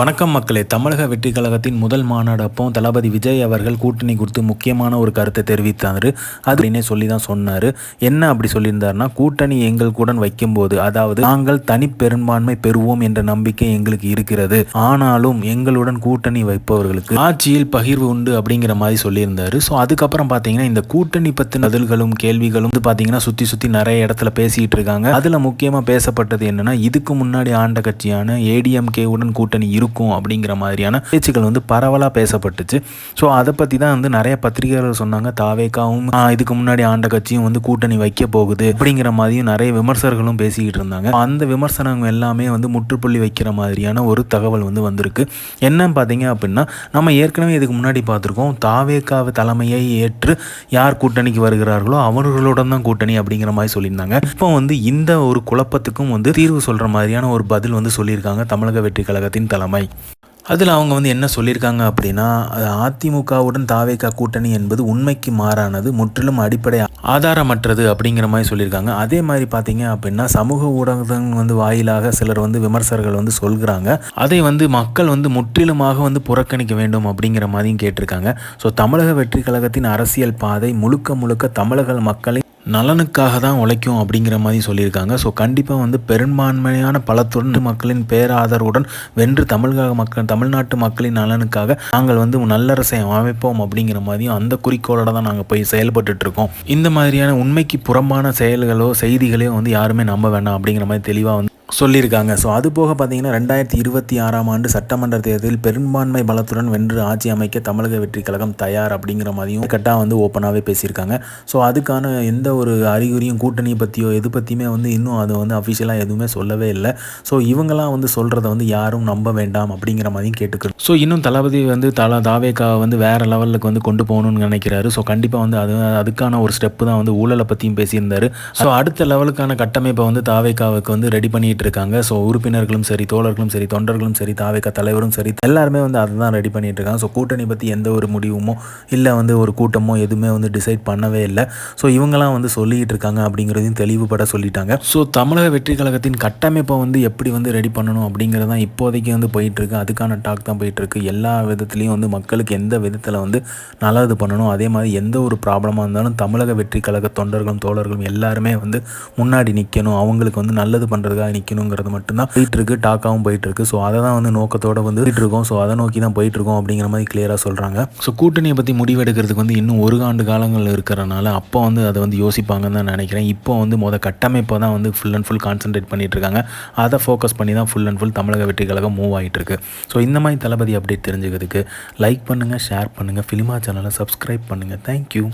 வணக்கம் மக்களே. தமிழக வெற்றி கழகத்தின் முதல் மாநாடு அப்போ தளபதி விஜய் அவர்கள் கூட்டணி குறித்து முக்கியமான ஒரு கருத்தை தெரிவித்தார். அதுனே சொல்லி தான் சொன்னார். என்ன அப்படி சொல்லியிருந்தாருன்னா கூட்டணி எங்கள் கூட வைக்கும்போது அதாவது நாங்கள் தனி பெரும்பான்மை பெறுவோம் என்ற நம்பிக்கை எங்களுக்கு இருக்கிறது. ஆனாலும் எங்களுடன் கூட்டணி வைப்பவர்களுக்கு ஆட்சியில் பகிர்வு உண்டு அப்படிங்கிற மாதிரி சொல்லியிருந்தாரு. ஸோ அதுக்கப்புறம் பார்த்தீங்கன்னா இந்த கூட்டணி பற்றின பதில்களும் கேள்விகளும் வந்து பார்த்தீங்கன்னா சுற்றி சுற்றி நிறைய இடத்துல பேசிகிட்டு இருக்காங்க. அதில் முக்கியமாக பேசப்பட்டது என்னென்னா இதுக்கு முன்னாடி ஆண்ட கட்சியான ஏடிஎம்கேவுடன் கூட்டணி இருக்கும் அப்படிங்கிற மாதிரியான பேச்சுக்கள் வந்து பரவலாக பேசப்பட்டுச்சு. ஸோ அதை பற்றி தான் வந்து நிறைய பத்திரிகைகள் சொன்னாங்க. தாவேக்காவும் இதுக்கு முன்னாடி ஆண்ட கட்சியும் வந்து கூட்டணி வைக்க போகுது. அப்படிங்கிற மாதிரியும் நிறைய விமர்சகர்களும் பேசிக்கிட்டு இருந்தாங்க. அந்த விமர்சனங்கள் எல்லாமே வந்து முற்றுப்புள்ளி வைக்கிற மாதிரியான ஒரு தகவல் வந்து வந்திருக்கு. என்னன்னு பார்த்தீங்க அப்படின்னா நம்ம ஏற்கனவே இதுக்கு முன்னாடி பார்த்துருக்கோம் தாவேக்காவை தலைமையை ஏற்று யார் கூட்டணிக்கு வருகிறார்களோ அவர்களுடன் தான் கூட்டணி அப்படிங்கிற மாதிரி சொல்லியிருந்தாங்க. இப்போ வந்து இந்த ஒரு குழப்பத்துக்கும் வந்து தீர்வு சொல்கிற மாதிரியான ஒரு பதில் வந்து சொல்லியிருக்காங்க தமிழக வெற்றி கழகத்தின் தலைமை. அதில் அவங்க வந்து என்ன சொல்லியிருக்காங்க அப்படின்னா அதிமுகவுடன் தாவேக்கா கூட்டணி என்பது உண்மைக்கு மாறானது முற்றிலும் அடிப்படை ஆதாரமற்றது அப்படிங்கிற மாதிரி சொல்லியிருக்காங்க. அதே மாதிரி பார்த்தீங்க அப்படின்னா சமூக ஊடகங்கள் வந்து வாயிலாக சிலர் வந்து விமர்சகர்கள் வந்து சொல்கிறாங்க. அதை வந்து மக்கள் வந்து முற்றிலுமாக வந்து புறக்கணிக்க வேண்டும் அப்படிங்கிற மாதிரியும் கேட்டிருக்காங்க. ஸோ தமிழக வெற்றி கழகத்தின் அரசியல் பாதை முழுக்க முழுக்க தமிழக மக்களை நலனுக்காக தான் உழைக்கும் அப்படிங்கிற மாதிரி சொல்லியிருக்காங்க. ஸோ கண்டிப்பாக வந்து பெரும்பான்மையான பல தொண்டு மக்களின் பேராதரவுடன் வென்று தமிழக மக்கள் தமிழ்நாட்டு மக்களின் நலனுக்காக நாங்கள் வந்து நல்லரசை அமைப்போம் அப்படிங்கிற மாதிரியும் அந்த குறிக்கோளோட தான் நாங்கள் போய் செயல்பட்டு இருக்கோம் இந்த மாதிரியான உண்மைக்கு புறம்பான செயல்களோ செய்திகளையோ வந்து யாருமே நம்ப வேண்டாம் அப்படிங்கிற மாதிரி தெளிவாக வந்து சொல்லியிருக்காங்க. ஸோ அது போக பார்த்தீங்கன்னா ரெண்டாயிரத்தி இருபத்தி ஆறாம் ஆண்டு சட்டமன்ற தேர்தலில் பெரும்பான்மை பலத்துடன் வென்று ஆட்சி அமைக்க தமிழக வெற்றி கழகம் தயார் அப்படிங்கிற மாதிரியும் கட்டாக வந்து ஓப்பனாகவே பேசியிருக்காங்க. ஸோ அதுக்கான எந்த ஒரு அறிகுறியும் கூட்டணியை பற்றியோ எது பற்றியுமே வந்து இன்னும் அது வந்து அஃபிஷியலாக எதுவுமே சொல்லவே இல்லை. ஸோ இவங்களாம் வந்து சொல்கிறத வந்து யாரும் நம்ப வேண்டாம் அப்படிங்கிற மாதிரியும் கேட்டுக்கிறோம் ஸோ இன்னும் தளபதி வந்து தலா தாவேக்காவை வந்து வேறு லெவலுக்கு வந்து கொண்டு போகணும்னு நினைக்கிறாரு. ஸோ கண்டிப்பாக வந்து அது அதுக்கான ஒரு ஸ்டெப்பு தான் வந்து ஊழலை பற்றியும் பேசியிருந்தார். ஸோ அடுத்த லெவலுக்கான கட்டமைப்பை வந்து தாவேக்காவுக்கு வந்து ரெடி பண்ணிட்டு இருக்காங்க. ஸோ உறுப்பினர்களும் சரி தோழர்களும் சரி தொண்டர்களும் சரி தாவேக்கா தலைவரும் சரி எல்லாருமே வந்து அதை தான் ரெடி பண்ணிட்டு இருக்காங்க. ஸோ கூட்டணி பற்றி எந்த ஒரு முடிவுமோ இல்லை வந்து ஒரு கூட்டமோ எதுவுமே வந்து டிசைட் பண்ணவே இல்லை. ஸோ இவங்கெல்லாம் வந்து சொல்லிகிட்டு இருக்காங்க அப்படிங்கிறதையும் தெளிவுபட சொல்லிட்டாங்க. ஸோ தமிழக வெற்றி கழகத்தின் கட்டமைப்பை வந்து எப்படி வந்து ரெடி பண்ணணும் அப்படிங்கிறது தான் இப்போதைக்கு வந்து போயிட்டுருக்கு அதுக்கான டாக் தான் போயிட்டுருக்கு எல்லா விதத்துலேயும் வந்து மக்களுக்கு எந்த விதத்தில் வந்து நல்லது பண்ணணும் அதே மாதிரி எந்த ஒரு ப்ராப்ளமாக இருந்தாலும் தமிழக வெற்றி கழக தொண்டர்களும் தோழர்களும் எல்லாருமே வந்து முன்னாடி நிற்கணும் அவங்களுக்கு வந்து நல்லது பண்ணுறதுக்காக நிற்கணுங்கிறது மட்டும்தான். போயிட்டுருக்கு டாக்காகவும் போயிட்டுருக்கு. ஸோ அதை தான் வந்து நோக்கத்தோடு வந்து இருக்கோம் ஸோ அதை நோக்கி தான் போயிட்டுருக்கோம் அப்படிங்கிற மாதிரி கிளியராக சொல்கிறாங்க ஸோ கூட்டணியை பற்றி முடிவெடுக்கிறதுக்கு வந்து இன்னும் ஒரு ஆண்டு காலங்கள் இருக்கிறனால அப்போ வந்து அதை வந்து யோசிப்பாங்கன்னு தான் நினைக்கிறேன். இப்போ வந்து மொதல் கட்டமைப்பை தான் வந்து ஃபுல் அண்ட் ஃபுல் கான்சென்ட்ரேட் பண்ணிட்டு இருக்காங்க அதை ஃபோக்கஸ் பண்ணி தான் ஃபுல் அண்ட் ஃபுல் தமிழக வெற்றி கழகம் மூவ் ஆகிட்டு இருக்கு ஸோ இந்த மாதிரி தளபதி அப்டேட் தெரிஞ்சுக்கிறதுக்கு லைக் பண்ணுங்கள் ஷேர் பண்ணுங்கள் ஃபிலிமா சேனலை சப்ஸ்கிரைப் பண்ணுங்கள் தேங்க்யூ